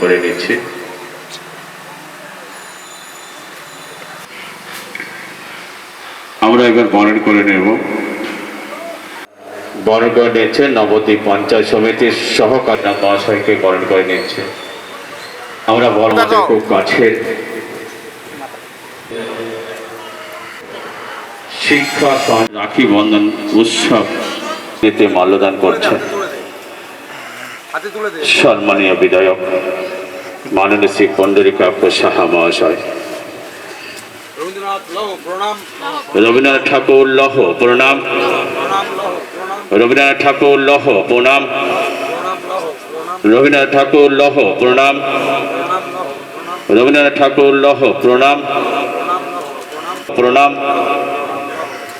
করে নিচ্ছে। আমরা এবার বরণ করে নেব। বরণ করে নিচ্ছে নবদ্বীপ পঞ্চায়েত সমিতির সহকারী মহাশয়কে বরণ করে নিচ্ছে। আমরা বড় আমাদের খুব কাছের শিক্ষা রাখি বন্ধন উৎসব এতে মাল্যদান করছেন সম্মানীয় বিধায়ক। মাননীয় শ্রী পণ্ডরিকাক্ষ সাহা মহাশয় রবীন্দ্রনাথ ঠাকুর লহ প্রণাম রবীন্দ্রনাথ ঠাকুর লহ প্রণাম রবীন্দ্রনাথ ঠাকুর লহ প্রণাম রবীন্দ্রনাথ ঠাকুর লহ প্রণাম প্রণাম লহ প্রণাম প্রণাম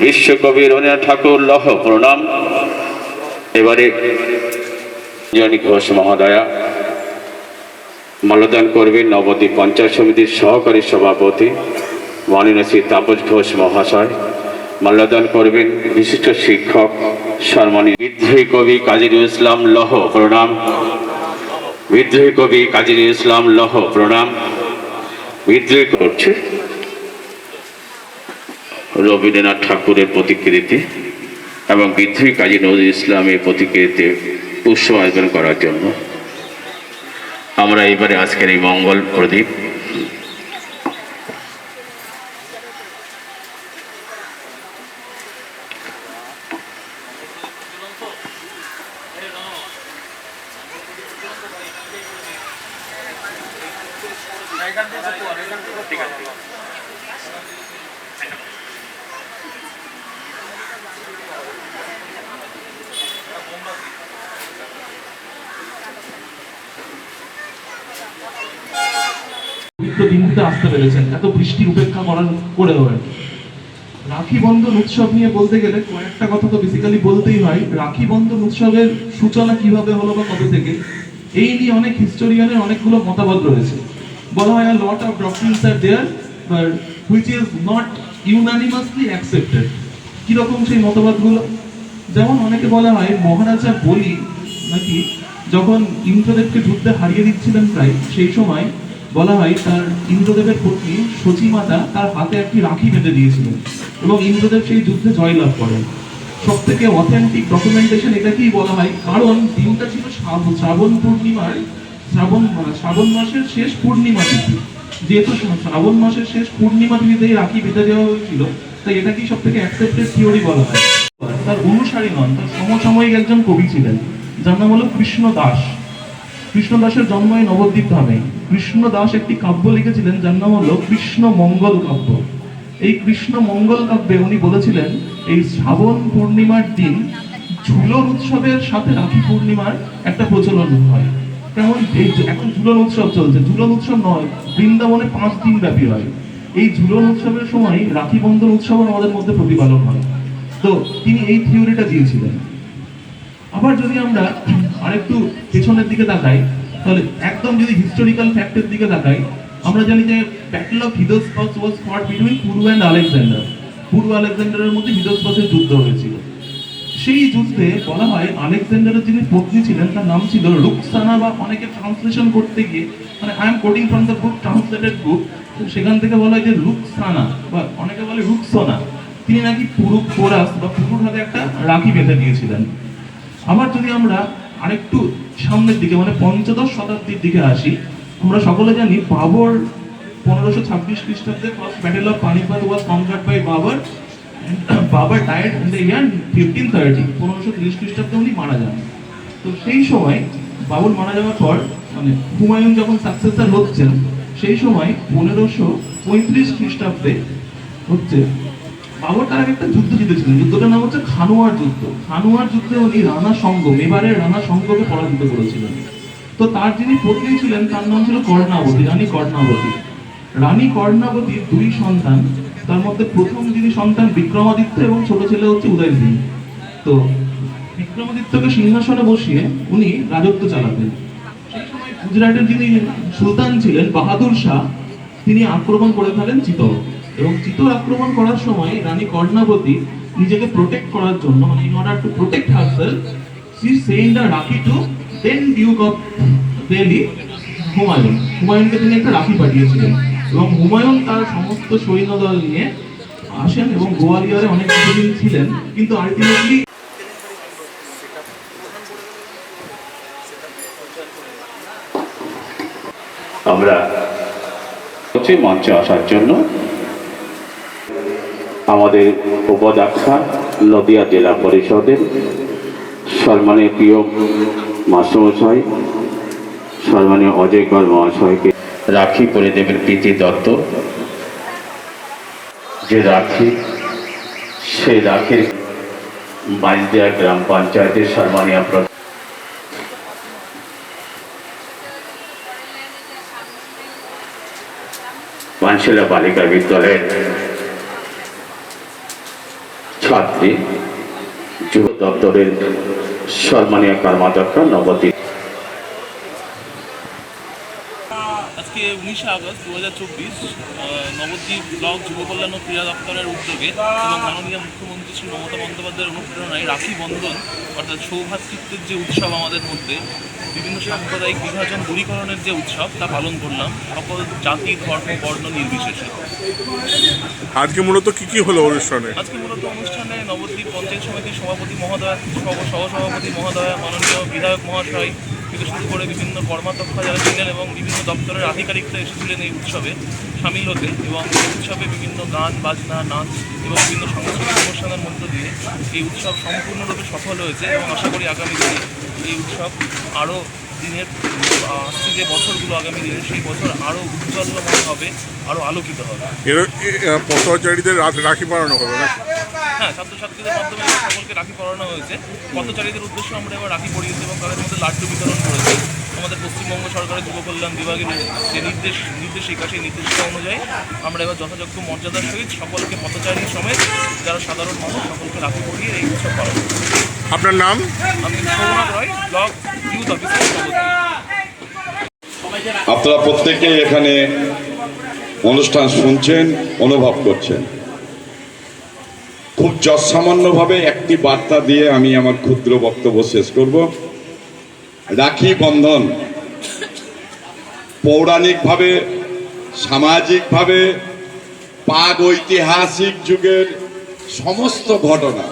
বিশ্বকবি রবীন্দ্রনাথ ঠাকুর লহ প্রণাম এবারে জনি ঘোষ মহোদয়া মাল্যদান করবেন নবদ্বীপ পঞ্চায়েত সমিতির সহকারী সভাপতি মাননীয় তাপস ঘোষ মহাশয়। মাল্যদান করবেন বিশিষ্ট শিক্ষক সম্মানী বিদ্রোহী কবি কাজী ইসলাম লহ, প্রণাম। বিদ্রোহী কবি কাজী ইসলাম লহ, প্রণাম। বিদ্রোহী করছে? রবীন্দ্রনাথ ঠাকুরের প্রতিকৃতি এবং বিদ্রোহী কাজী নজরুল ইসলামের প্রতিকৃতিতে আয়োজন করার জন্য। আমরা এবারে আজকের এই মঙ্গল প্রদীপ। দিনটিতে আসতে পেরেছেন। এত বৃষ্টির উপেক্ষা করার করে দেবেন রাখি বন্ধন উৎসব নিয়ে বলতে গেলে কয়েকটা কথা তো বেসিক্যালি বলতেই হয়। রাখি বন্ধন উৎসবের সূচনা কীভাবে হলো বা কবে থেকে, এই নিয়ে অনেক হিস্টোরিয়ানের অনেকগুলো মতামত রয়েছে। বলা হয় lot of doctrines are there which is not unanimously accepted কীরকম সেই মতবাদগুলো যেমন অনেকে বলা হয়, মহারাজা বলি নাকি যখন ইন্দ্রদেবকে যুদ্ধে হারিয়ে দিচ্ছিলেন প্রায়, সেই সময় বলা হয় তার ইন্দ্রদেবের পত্নী সচিমাতা তার হাতে একটি রাখি বেঁধে দিয়েছিলেন এবং ইন্দ্রদেব সেই যুদ্ধে জয়লাভ করেন। সব থেকে অথেন্টিক ডকুমেন্টেশন এটাকেই বলা হয় কারণ দিনটা ছিল শ্রাব- শ্রাবণ পূর্ণিমার, শ্রাবণ শ্রাবণ মাসের শেষ পূর্ণিমা তিথি। যেহেতু শ্রাবণ মাসের শেষ পূর্ণিমা তিথিতে রাখি বেঁধে দেওয়া হয়েছিল, তাই এটাকেই সব থেকে অ্যাকসেপ্টেড থিওরি বলা হয়। তার অনুসারী নন, তার সমসাময়িক একজন কবি ছিলেন, যার নাম হলো কৃষ্ণ দাস। কৃষ্ণ দাসের জন্ম এই নবদ্বীপ ধামে। কৃষ্ণ দাস একটি কাব্য লিখেছিলেন, যার নাম হলো কৃষ্ণ মঙ্গল কাব্য। এই কৃষ্ণ মঙ্গল কাব্যে উনি বলেছিলেন, এই শ্রাবণ পূর্ণিমার দিন ঝুলন উৎসবের সাথে রাখি পূর্ণিমার একটা প্রচলন হয়। কেমন? এই এখন ঝুলন উৎসব চলছে। ঝুলন উৎসব নয়, বৃন্দাবনে পাঁচ দিন ব্যাপী হয়। এই ঝুলন উৎসবের সময় রাখি বন্ধন উৎসব আমাদের মধ্যে প্রতিপালন হয়। তো তিনি এই থিওরিটা দিয়েছিলেন। আবার যদি আমরা আরেকটু পেছনের দিকে তাকাই, তাহলে একদম যদি হিস্টোরিক্যাল ফ্যাক্টের দিকে তাকাই, আমরা জানি যে ব্যাটল অফ হিদোসপাস ওয়াজ ফট বিটুইন পুরু অ্যান্ড আলেকজান্ডার পুরু আলেকজান্ডারের মধ্যে হিদোসপাসের যুদ্ধ হয়েছিল। সেই যুদ্ধে বলা হয় আলেকজান্ডারের যিনি পত্নী ছিলেন, তার নাম ছিল রুকসানা বা অনেকে ট্রান্সলেশন করতে গিয়ে মানে I am quoting from the book translated book সেখান থেকে বলা হয় যে রুকসানা, বা অনেকে বলে রুকসোনা। তিনি নাকি পুরু কোরাস বা পুরুর হাতে একটা রাখি বেঁধে দিয়েছিলেন। আবার যদি আমরা আরেকটু সামনের দিকে মানে পঞ্চদশ শতাব্দীর দিকে আসি, আমরা সকলে জানি বাবর পনেরোশো ছাব্বিশ খ্রিস্টাব্দে first battle of Panipat was conquered by Babur Babur died in the year fifteen thirty পনেরোশো তিরিশ খ্রিস্টাব্দে উনি মারা যান। তো সেই সময় বাবর মারা যাওয়ার পর মানে হুমায়ুন যখন সাকসেসর হচ্ছেন, সেই সময় পনেরোশো পঁয়ত্রিশ খ্রিস্টাব্দে হচ্ছে বাবর তার একটা যুদ্ধ জিতেছিলেন যুদ্ধটার নাম হচ্ছে খানোয়ার যুদ্ধ। খানোয়ার যুদ্ধে উনি রানা সঙ্গ এবারে রানা সঙ্গকে পরাজিত করেছিলেন। তো তার যিনি পত্নী ছিলেন, তার নাম ছিল কর্ণাবতী, রানী কর্ণাবতী। রানী কর্ণাবতীর দুই সন্তান, তার মধ্যে প্রথম যিনি সন্তান বিক্রমাদিত্য এবং ছোট ছেলে হচ্ছে উদয় সিং তো বিক্রমাদিত্যকে সিংহাসনে বসিয়ে উনি রাজত্ব চালাতেন। সেই সময় গুজরাটের যিনি সুলতান ছিলেন, বাহাদুর শাহ, তিনি আক্রমণ করে ফেলেন চিতর। এবং চিতর আক্রমণ করার সময় রানী কর্ণাবতী নিজেকে প্রোটেক্ট করার জন্য মানে in order to protect herself she send a rakhi to then duke of Delhi Humayun হুমায়ুনকে তিনি একটা রাখি পাঠিয়েছিলেন এবং হুমায়ুন তার সমস্ত সৈন্যদল নিয়ে আসেন এবং গোয়ালিয়রে অনেক কিছুদিন ছিলেন, কিন্তু আলটিমেটলি আমরা মঞ্চে আসার জন্য আমাদের উপদাক্ষা নদিয়া জেলা পরিষদের সম্মানীয় প্রিয় মাস্টারমশাই, সম্মানীয় অজয় কুমার মহাশয়কে রাখি পরে দেবেন প্রীতি দত্ত। যে রাখি, সেই রাখির বাইজদিয়া গ্রাম পঞ্চায়েতের সম্মানীয় পানশিলা বালিকা বিদ্যালয়ের ছাত্রী যুব দপ্তরের সম্মানীয় কর্মাধ্যক্ষ নবদ্বীপ আজকে উনিশে আগস্ট দু হাজার চব্বিশ নবদ্বীপ ব্লক যুব কল্যাণ ও ক্রীড়া দপ্তরের উদ্যোগে এবং মাননীয় মুখ্যমন্ত্রী শ্রী মমতা বন্দ্যোপাধ্যায়ের অনুপ্রেরণায় রাখি বন্ধন অর্থাৎ সৌভাতৃত্বের যে উৎসব আমাদের মধ্যে বিভিন্ন সাম্প্রদায়িক বিভাজন দূরীকরণের যে উৎসব তা পালন করলাম সকল জাতি ধর্ম বর্ণ নির্বিশেষে। আজকে মূলত কি কি হলো অনুষ্ঠানে? আজকে মূলত অনুষ্ঠানে নবদ্বীপ পঞ্চায়েত সমিতির সভাপতি মহোদয় সহ সহসভাপতি মহোদয় মাননীয় বিধায়ক মহাশয় থেকে শুরু করে বিভিন্ন কর্মাধ্যক্ষ যারা ছিলেন এবং বিভিন্ন দপ্তরের আধিকারিকরা এসেছিলেন এই উৎসবে সামিল হতে এবং এই উৎসবে বিভিন্ন গান, বাজনা, নাচ এবং বিভিন্ন সাংস্কৃতিক অনুষ্ঠানের মধ্য দিয়ে এই উৎসব সম্পূর্ণরূপে সফল হয়েছে এবং আশা করি আগামী দিনে এই উৎসব আরও দিনের আসছে যে বছরগুলো আগামী দিনে, সেই বছর আরও উজ্জ্বলময় হবে, আরও আলোকিত হবে। পথচারীদের রাখি বানানো হবে না হ্যাঁ ছাত্রছাত্রীদের মাধ্যমে সকলকে রাখি পরানো হয়েছে। পথচারীদের উদ্দেশ্যে আমরা এবার রাখি পরিয়েছি এবং তাদের মধ্যে লাড্ডু বিতরণ করেছি। আমাদের পশ্চিমবঙ্গ সরকারের যুব কল্যাণ বিভাগের যে নির্দেশ নির্দেশিকা সেই নির্দেশিকা অনুযায়ী আমরা এবার যথাযোগ্য মর্যাদার সহিত সকলকে পথচারী সমেত যারা সাধারণ মানুষ সকলকে রাখি পরিয়ে এই উৎসব পালন আপনার নাম? আমি Sourav Roy block youth officer আপনারা প্রত্যেকেই এখানে অনুষ্ঠান শুনছেন অনুভব করছেন। যৎসামান্যভাবে একটি বার্তা দিয়ে আমি আমার ক্ষুদ্র বক্তব্য শেষ করব। রাখি বন্ধন। পৌরাণিকভাবে, সামাজিকভাবে পাগ ঐতিহাসিক যুগের সমস্ত ঘটনা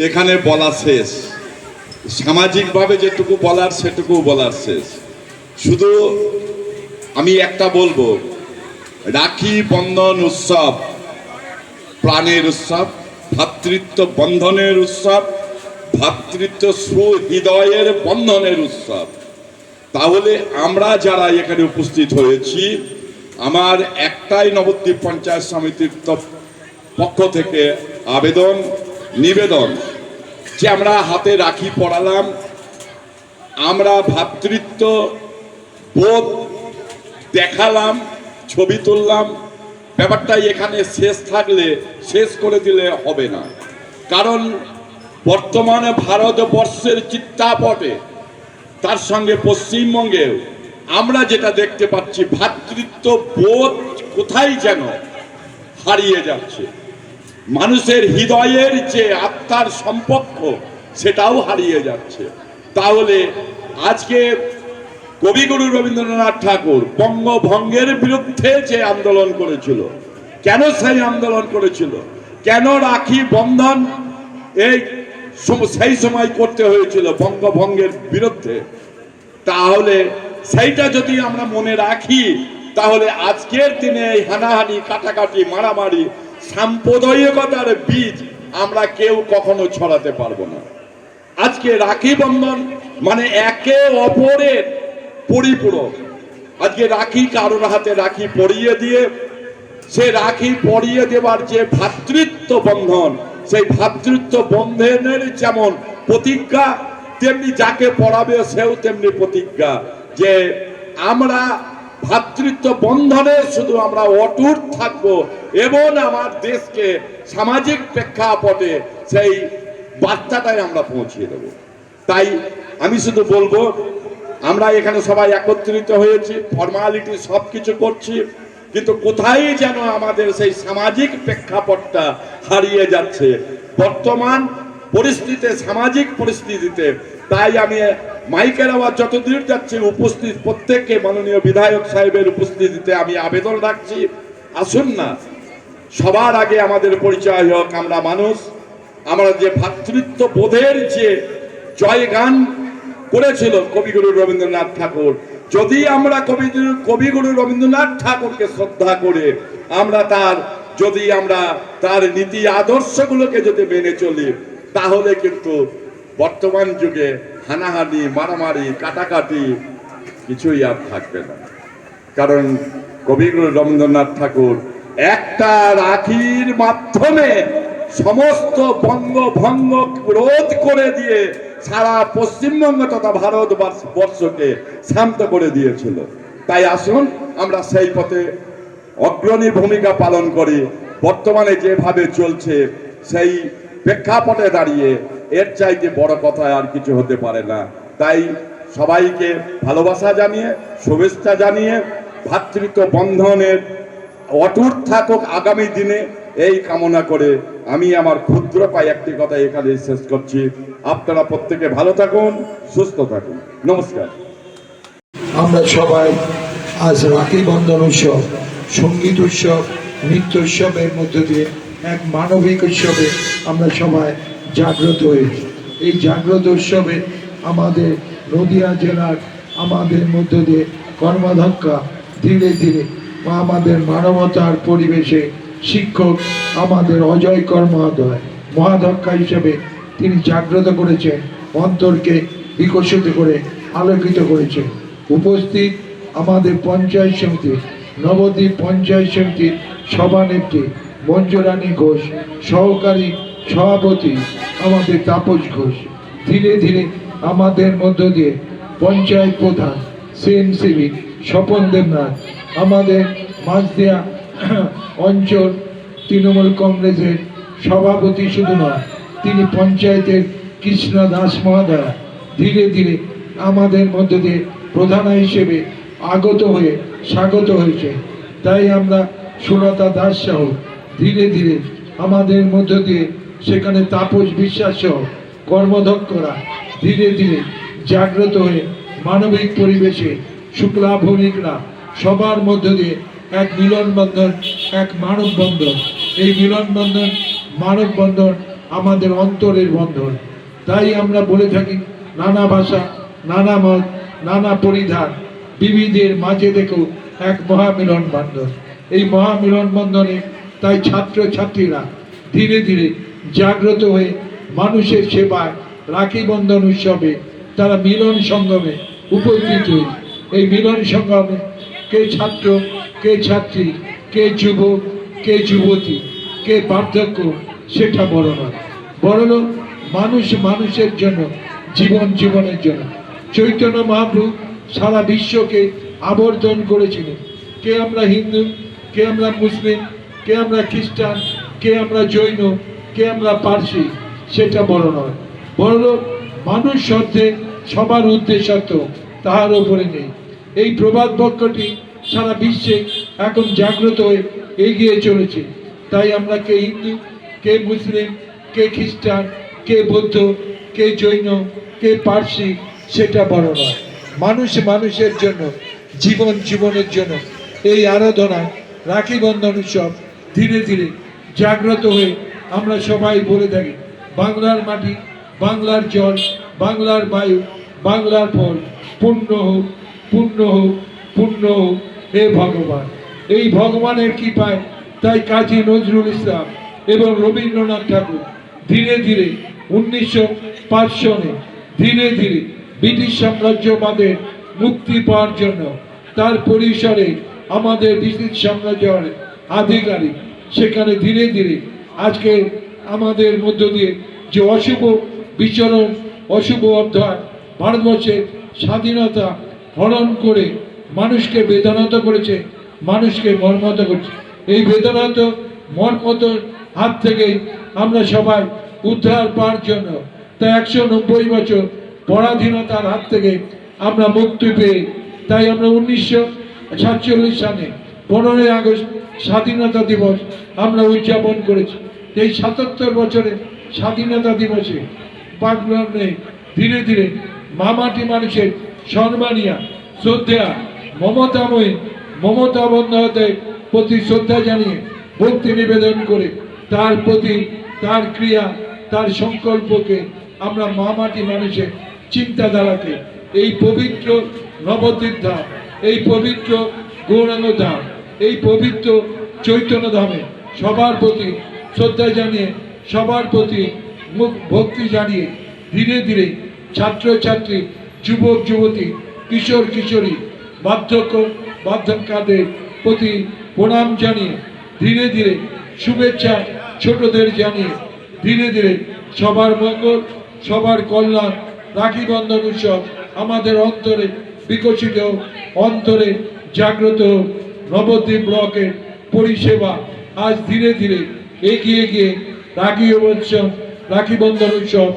এখানে বলা শেষ। সামাজিকভাবে যেটুকু বলার সেটুকু বলার শেষ। শুধু আমি একটা বলব, রাখি বন্ধন উৎসব, প্রাণের উৎসব। ভ্রাতৃত্ব বন্ধনের উৎসব ভ্রাতৃত্ব সুহৃদয়ের বন্ধনের উৎসব। তাহলে আমরা যারা এখানে উপস্থিত হয়েছি, আমার একটাই নবদ্বীপ পঞ্চায়েত সমিতির পক্ষ থেকে আবেদন, নিবেদন যে আমরা হাতে রাখি পড়ালাম। আমরা ভাতৃত্ব বোধ দেখালাম, ছবি তুললাম ব্যাপারটা এখানে শেষ থাকলে, শেষ করে দিলে হবে না। কারণ বর্তমানে ভারতবর্ষের চিত্তাপটে, তার সঙ্গে পশ্চিমবঙ্গেও আমরা যেটা দেখতে পাচ্ছি ভ্রাতৃত্ব বোধ কোথায় যেন হারিয়ে যাচ্ছে। মানুষের হৃদয়ের যে আত্মার সম্পর্ক, সেটাও হারিয়ে যাচ্ছে। তাহলে আজকে কবিগুরু রবীন্দ্রনাথ ঠাকুর বঙ্গভঙ্গের বিরুদ্ধে যে আন্দোলন করেছিল, কেন সেই আন্দোলন করেছিল, কেন রাখি বন্ধন এই সেই সময় করতে হয়েছিল বঙ্গভঙ্গের বিরুদ্ধে? তাহলে সেইটা যদি আমরা মনে রাখি, তাহলে আজকের দিনে এই হানাহানি, কাটাকাটি, মারামারি, সাম্প্রদায়িকতার বীজ আমরা কেউ কখনো ছড়াতে পারব না। আজকে রাখি বন্ধন মানে একে অপরের পরিপূরক। আজকে রাখি কারোর হাতে রাখি পরিয়ে দিয়ে, সে রাখি পরিয়ে দেবার যে ভ্রাতৃত্ব বন্ধন, সেই ভ্রাতৃত্ব বন্ধনের যেমন প্রতিজ্ঞা, তেমনি যাকে পড়াবে সেও তেমনি প্রতিজ্ঞা যে আমরা ভ্রাতৃত্ব বন্ধনে শুধু আমরা অটুট থাকব, এবং আমার দেশকে সামাজিক প্রেক্ষাপটে সেই বার্তাটাই আমরা পৌঁছিয়ে দেব। তাই আমি শুধু বলব আমরা এখানে সবাই একত্রিত হয়েছি ফর্মালিটি সব কিছু করছি, কিন্তু কোথায় যেন আমাদের সেই সামাজিক প্রেক্ষাপটটা হারিয়ে যাচ্ছে? বর্তমান পরিস্থিতিতে, সামাজিক পরিস্থিতিতে, তাই আমি মাইকের আওয়াজ যত দূর যাচ্ছে উপস্থিত, প্রত্যেককে মাননীয় বিধায়ক সাহেবের উপস্থিতিতে আমি আবেদন রাখছি। আসুন না, সবার আগে আমাদের পরিচয় হোক, আমরা মানুষ, আমরা যে ভ্রাতৃত্ব বোধের যে জয়গান করেছিল কবিগুরু রবীন্দ্রনাথ ঠাকুর। যদি আমরা কবিগুরু কবিগুরু রবীন্দ্রনাথ ঠাকুরকে শ্রদ্ধা করে আমরা তার, যদি আমরা তার নীতি আদর্শগুলোকে যদি মেনে চলি, তাহলে কিন্তু বর্তমান যুগে হানাহানি, মারামারি, কাটাকাটি কিছুই আর থাকবে না। কারণ কবিগুরু রবীন্দ্রনাথ ঠাকুর একটা রাখির মাধ্যমে সমস্ত বঙ্গ ভঙ্গ রোধ করে দিয়ে সারা পশ্চিমবঙ্গ তথা ভারত বর্ষকে শান্ত করে দিয়েছিল। তাই আসুন, আমরা সেই পথে অগ্রণী ভূমিকা পালন করি। বর্তমানে যেভাবে চলছে, সেই প্রেক্ষাপটে দাঁড়িয়ে এর চাইতে বড় কথা আর কিছু হতে পারে না। তাই সবাইকে ভালোবাসা জানিয়ে, শুভেচ্ছা জানিয়ে ভ্রাতৃত্ব বন্ধনের অটুট থাকুক আগামী দিনে। এই কামনা করে আমি আমার ক্ষুদ্র পাই একটি কথা এখানে শেষ করছি। আপনারা প্রত্যেকে ভালো থাকুন, সুস্থ থাকুন। নমস্কার। আমরা সবাই আজ রাখি বন্ধন উৎসব, সংগীত উৎসব, নৃত্য উৎসবের মধ্য দিয়ে এক মানবিক উৎসবে আমরা সবাই জাগ্রত হয়েছি এই জাগ্রত উৎসবে আমাদের নদিয়া জেলার আমাদের মধ্য দিয়ে কর্মধক্কা ধীরে ধীরে বা আমাদের মানবতার পরিবেশে শিক্ষক আমাদের অজয় কর্মোদয়, মহাধক্কা হিসেবে তিনি জাগ্রত করেছেন, অন্তরকে বিকশিত করে আলোকিত করেছেন। উপস্থিত আমাদের পঞ্চায়েত সমিতি নবদ্বীপ পঞ্চায়েত সমিতির সভানেত্রী মঞ্জুরানী ঘোষ, সহকারী সভাপতি আমাদের তাপস ঘোষ। ধীরে ধীরে আমাদের মধ্য দিয়ে পঞ্চায়েত প্রধান সিএনসিবি স্বপন দেবনাথ, আমাদের মাঝদিয়া অঞ্চল তৃণমূল কংগ্রেসের সভাপতি শুধু নয়, তিনি পঞ্চায়েতের কৃষ্ণ দাস মহাদয়া ধীরে ধীরে আমাদের মধ্য দিয়ে প্রধান হিসেবে আগত হয়ে স্বাগত হয়েছে। তাই আমরা সুলতা দাস সহ ধীরে ধীরে আমাদের মধ্য দিয়ে সেখানে তাপস বিশ্বাস সহ কর্মদক্ষরা ধীরে ধীরে জাগ্রত হয়ে মানবিক পরিবেশে শুক্লা ভৌমিকরা সবার মধ্য দিয়ে এক মিলনবন্ধন, এক মানববন্ধন। এই মিলনবন্ধন, মানববন্ধন আমাদের অন্তরের বন্ধন। তাই আমরা বলে থাকি, নানা ভাষা, নানা মত, নানা পরিধান, বিবিধের মাঝে দেখো এক মহামিলন বন্ধন এই মহামিলন বন্ধনে তাই ছাত্র ছাত্রীরা ধীরে ধীরে জাগ্রত হয়ে মানুষের সেবায় রাখি বন্ধন উৎসবে তারা মিলন সঙ্গমে উপস্থিত হয়েছে এই মিলন সঙ্গমে কে ছাত্র কে ছাত্রী, কে যুবক, কে যুবতী, কে বার্ধক্য সেটা বড় নয়। বড় হলো মানুষ মানুষের জন্য, জীবন জীবনের জন্য। চৈতন্য মহাপ্রভু সারা বিশ্বকে আবর্তন করেছিলেন। কে আমরা হিন্দু, কে আমরা মুসলিম, কে আমরা খ্রিস্টান, কে আমরা জৈন, কে আমরা পার্সি, সেটা বড় নয়। বড় হলো মানুষ সত্ত্বে সবার উদ্দেশ্য তাহার ওপরে নেই। এই প্রবাদ বাক্যটি সারা বিশ্বে এখন জাগ্রত হয়ে এগিয়ে চলেছে। তাই আমরা কে হিন্দু, কে মুসলিম, কে খ্রিস্টান, কে বৌদ্ধ, কে জৈন, কে পার্সি, সেটা বড় নয়। মানুষ মানুষের জন্য, জীবন জীবনের জন্য এই আরাধনা, রাখি বন্ধন উৎসব ধীরে ধীরে জাগ্রত হয়ে আমরা সবাই বলে থাকি, বাংলার মাটি, বাংলার জল, বাংলার বায়ু, বাংলার ফল, পূর্ণ হোক পূর্ণ হোক পূর্ণ হোক। হে ভগবান, এই ভগবানের কৃপায় তাই কাজী নজরুল ইসলাম এবং রবীন্দ্রনাথ ঠাকুর ধীরে ধীরে উনিশশো পাঁচ সনে ধীরে ধীরে ব্রিটিশ সাম্রাজ্যবাদের মুক্তি পাওয়ার জন্য তার পরিসরে আমাদের ব্রিটিশ সাম্রাজ্যের আধিকারিক সেখানে ধীরে ধীরে আজকে আমাদের মধ্য দিয়ে যে অশুভ বিচরণ, অশুভ অধ্যায়, ভারতবর্ষের স্বাধীনতা হরণ করে মানুষকে বেদনত করেছে, মানুষকে মর্মত করেছে। এই বেদনত মর্মত হাত থেকে আমরা সবাই উদ্ধার পাওয়ার জন্য তা একশো নব্বই বছর পরাধীনতার হাত থেকে আমরা মুক্তি পেয়ে তাই আমরা উনিশশো সাতচল্লিশ সালে পনেরোই আগস্ট স্বাধীনতা দিবস আমরা উদযাপন করেছি। এই সাতাত্তর বছরে স্বাধীনতা দিবসে বাংলাদেশে ধীরে ধীরে মামাটি মানুষের সম্মানিয়া শ্রদ্ধা মমতাময়ী, মমতা বন্দ্যোপাধ্যায়ের প্রতি শ্রদ্ধা জানিয়ে ভক্তি নিবেদন করে তার প্রতি তার ক্রিয়া, তার সংকল্পকে আমরা মামাটি মানুষের চিন্তাধারাকে, এই পবিত্র নবদ্বীপ ধাম, এই পবিত্র গৌরাঙ্গ ধাম, এই পবিত্র চৈতন্য ধামে সবার প্রতি শ্রদ্ধা জানিয়ে, সবার প্রতি মুখ ভক্তি জানিয়ে ধীরে ধীরে ছাত্রছাত্রী, যুবক, যুবতী, কিশোর, কিশোরী বার্ধক্য বার্ধক্যদের প্রতি প্রণাম জানিয়ে ধীরে ধীরে শুভেচ্ছা ছোটদের জানিয়ে ধীরে ধীরে সবার মঙ্গল, সবার কল্যাণ, রাখি বন্ধন উৎসব আমাদের অন্তরে বিকশিত অন্তরে জাগ্রত। নবদ্বীপ ব্লকের পরিষেবা আজ ধীরে ধীরে এগিয়ে গিয়ে রাখি উৎসব, রাখি বন্ধন উৎসব,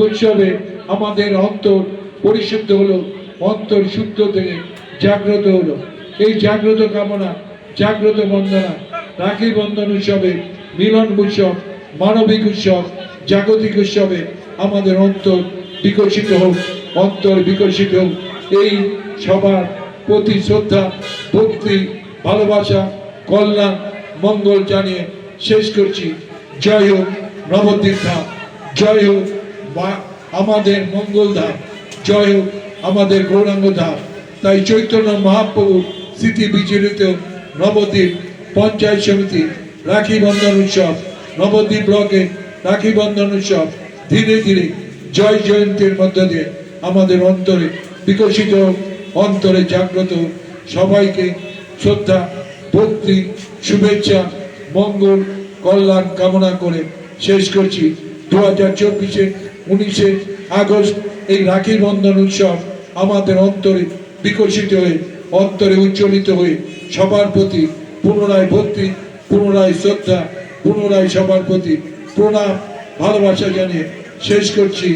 উৎসবে আমাদের অন্তর পরিশুদ্ধ হলো, অন্তর শুদ্ধ থেকে জাগ্রত হলো। এই জাগ্রত কামনা, জাগ্রত বন্দনা, রাখি বন্ধন উৎসবে, মিলন উৎসব, মানবিক উৎসব, জাগতিক উৎসবে আমাদের অন্তর বিকশিত হোক, অন্তর বিকশিত হোক। এই সবার প্রতি শ্রদ্ধা, ভক্তি, ভালোবাসা, কল্যাণ, মঙ্গল জানিয়ে শেষ করছি। জয় হোক নবদ্বীপ ধাম জয় হোক আমাদের মঙ্গল ধাম জয় হোক আমাদের গৌরাঙ্গ ধাম তাই চৈতন্য মহাপ্রভু স্মৃতি বিচরিত নবদ্বীপ পঞ্চায়েত সমিতি, রাখি বন্ধন উৎসব, নবদ্বীপ ব্লকে রাখি বন্ধন উৎসব, ধীরে ধীরে জয় জয়ন্তীর মধ্য দিয়ে আমাদের অন্তরে বিকশিত, অন্তরে জাগ্রত সবাইকে শ্রদ্ধা, ভক্তি, শুভেচ্ছা, মঙ্গল, কল্যাণ কামনা করে শেষ করছি। দু হাজার চব্বিশে উনিশে আগস্ট এই রাখি বন্ধন উৎসব আমাদের অন্তরে বিকশিত হয়ে, অন্তরে উজ্জ্বলিত হয়ে সবার প্রতি পুনরায় ভক্তি, পুনরায় শ্রদ্ধা, পুনরায় সবার প্রতি প্রণাম, ভালোবাসা জানিয়ে শেষ করছি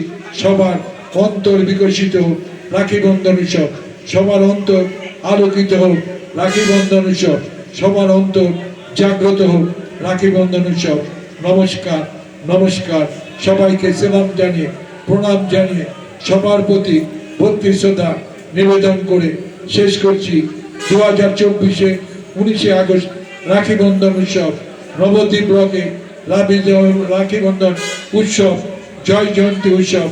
সবার অন্তর বিকশিত হোক, রাখি বন্ধন উৎসব। সবার অন্তর আলোকিত হোক, রাখি বন্ধন উৎসব। সবার অন্তর জাগ্রত হোক, রাখি বন্ধন উৎসব। নমস্কার নমস্কার। সবাইকে সেলাম জানিয়ে, প্রণাম জানিয়ে সবার প্রতি ভক্তি, শ্রদ্ধা নিবেদন করে শেষ করছি। দু হাজার চব্বিশে উনিশে আগস্ট রাখি বন্ধন উৎসব, নবদ্বীপ ব্লকে রাখি বন্ধন উৎসব, জয় জয়ন্তী উৎসব।